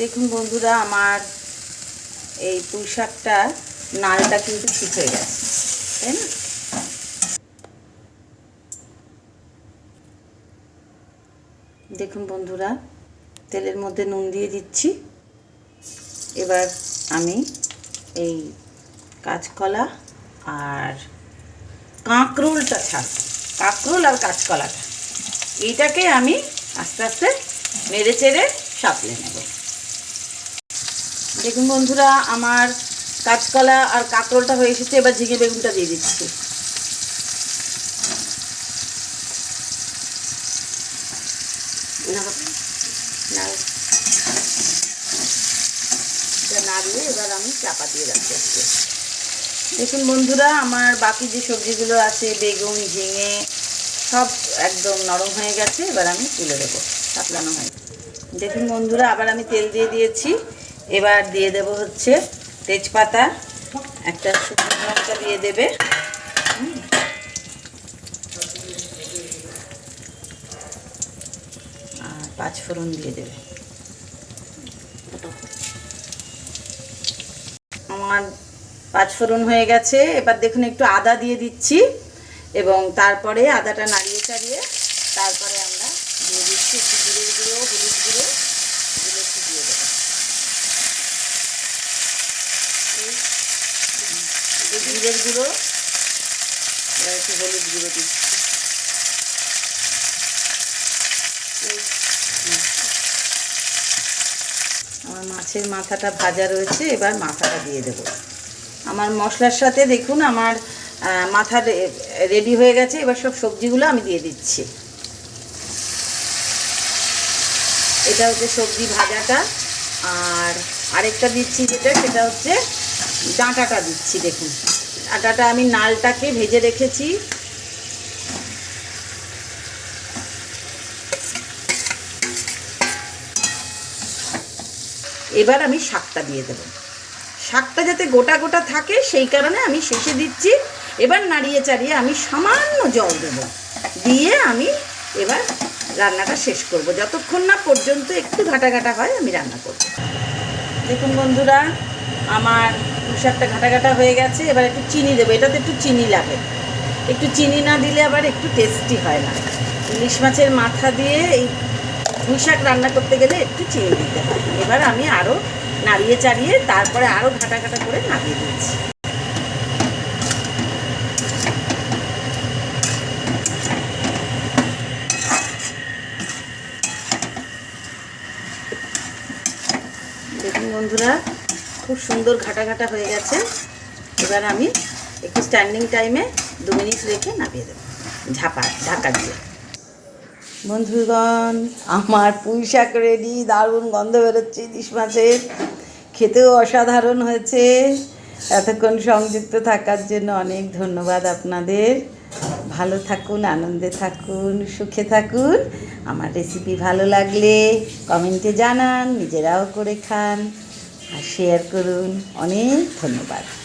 দেখুন বন্ধুরা, আমার এই পুঁই শাকটা, নালটা কিন্তু ঠিক হয়ে গেছে, তাই না? দেখুন বন্ধুরা, তেলের মধ্যে নুন দিয়ে দিচ্ছি। এবার আমি এই কাঁচকলা আর কাঁকরোলটা ছাড় কাঁকরোল আর কাঁচকলাটা এইটাকে আমি আস্তে আস্তে নেড়ে চেড়ে সাঁতলে নেব। দেখুন বন্ধুরা, আমার কাঁচকলা আর কাঁকরোলটা হয়ে এসেছে, এবার ঝিঙে বেগুনটা দিয়ে দিচ্ছি। এবার আমি চাপা দিয়ে রাখতে দেখুন বন্ধুরা, আমার বাকি যে সবজিগুলো আছে, বেগুন, ঝিঙে, সব একদম নরম হয়ে গেছে, এবার আমি তুলে দেবো, সাতলানো হয়ে দেখুন বন্ধুরা, আবার আমি তেল দিয়ে দিয়েছি। এবার দিয়ে দেব হচ্ছে তেজপাতা। একটা শুকনো লঙ্কা দিয়ে দেবে। আর পাঁচ ফোড়ন দিয়ে দেবে। আমার পাঁচ ফোড়ন হয়ে গেছে। এবার দেখুন, একটু আদা দিয়ে দিচ্ছি এবং তারপরে আদাটা নাড়িয়ে চাড়িয়ে তারপরে আমরা দিয়ে দিচ্ছি একটু জিরের গুঁড়ো, হলুদ গুঁড়ো একটু দিয়ে দেবো এই, গুঁড়ো গুঁড়ো দিচ্ছি। আমার মাছের মাথাটা ভাজা রয়েছে, এবার মাথাটা দিয়ে দেব। আমার মশলার সাথে দেখুন আমার মাথা রেডি হয়ে গেছে, এবার সব সবজিগুলো আমি দিয়ে দিচ্ছি। এটা হচ্ছে সবজি ভাজাটা, আর আরেকটা দিচ্ছি যেটা, সেটা হচ্ছে ডাঁটাটা দিচ্ছি, দেখুন। ডাঁটাটা আমি নালটাকে ভেজে রেখেছি। এবার আমি শাকটা দিয়ে দেব। শাকটা যাতে গোটা গোটা থাকে, সেই কারণে আমি শেষে দিচ্ছি। এবার নাড়িয়ে চাড়িয়ে আমি সামান্য জল দেব। দিয়ে আমি এবার রান্নাটা শেষ করব। যতক্ষণ না পর্যন্ত একটু ঘাটা ঘাটা হয়, আমি রান্না করব। দেখুন বন্ধুরা, আমার শাকটা ঘাটা ঘাটা হয়ে গেছে, এবার একটু চিনি দেবো। এটাতে একটু চিনি লাগে। একটু চিনি না দিলে আবার একটু টেস্টি হয় না। ইলিশ মাছের মাথা দিয়ে এই পুঁই শাক রান্না করতে গেলে একটু চিনি দিতে হয়। এবার আমি আরও নাড়িয়ে চাড়িয়ে তারপরে আরও ঘাটা ঘাটা করে নামিয়ে দিচ্ছি। বন্ধুরা খুব সুন্দর ঘাটা ঘাটা হয়ে গেছে। এবার আমি একটু স্ট্যান্ডিং টাইমে দু মিনিট রেখে নামিয়ে দেবো। ঝাপা ঢাকা দিয়ে। বন্ধুগণ, আমার পুঁই শাক রেডি দারুণ গন্ধ বেরোচ্ছে ইলিশ মাছের। খেতেও অসাধারণ হয়েছে। এতক্ষণ সংযুক্ত থাকার জন্য অনেক ধন্যবাদ আপনাদের। ভালো থাকুন, আনন্দে থাকুন, সুখে থাকুন। আমার রেসিপি ভালো লাগলে কমেন্টে জানান, নিজেরাও করে খান। আর শেয়ার করুন। অনেক ধন্যবাদ।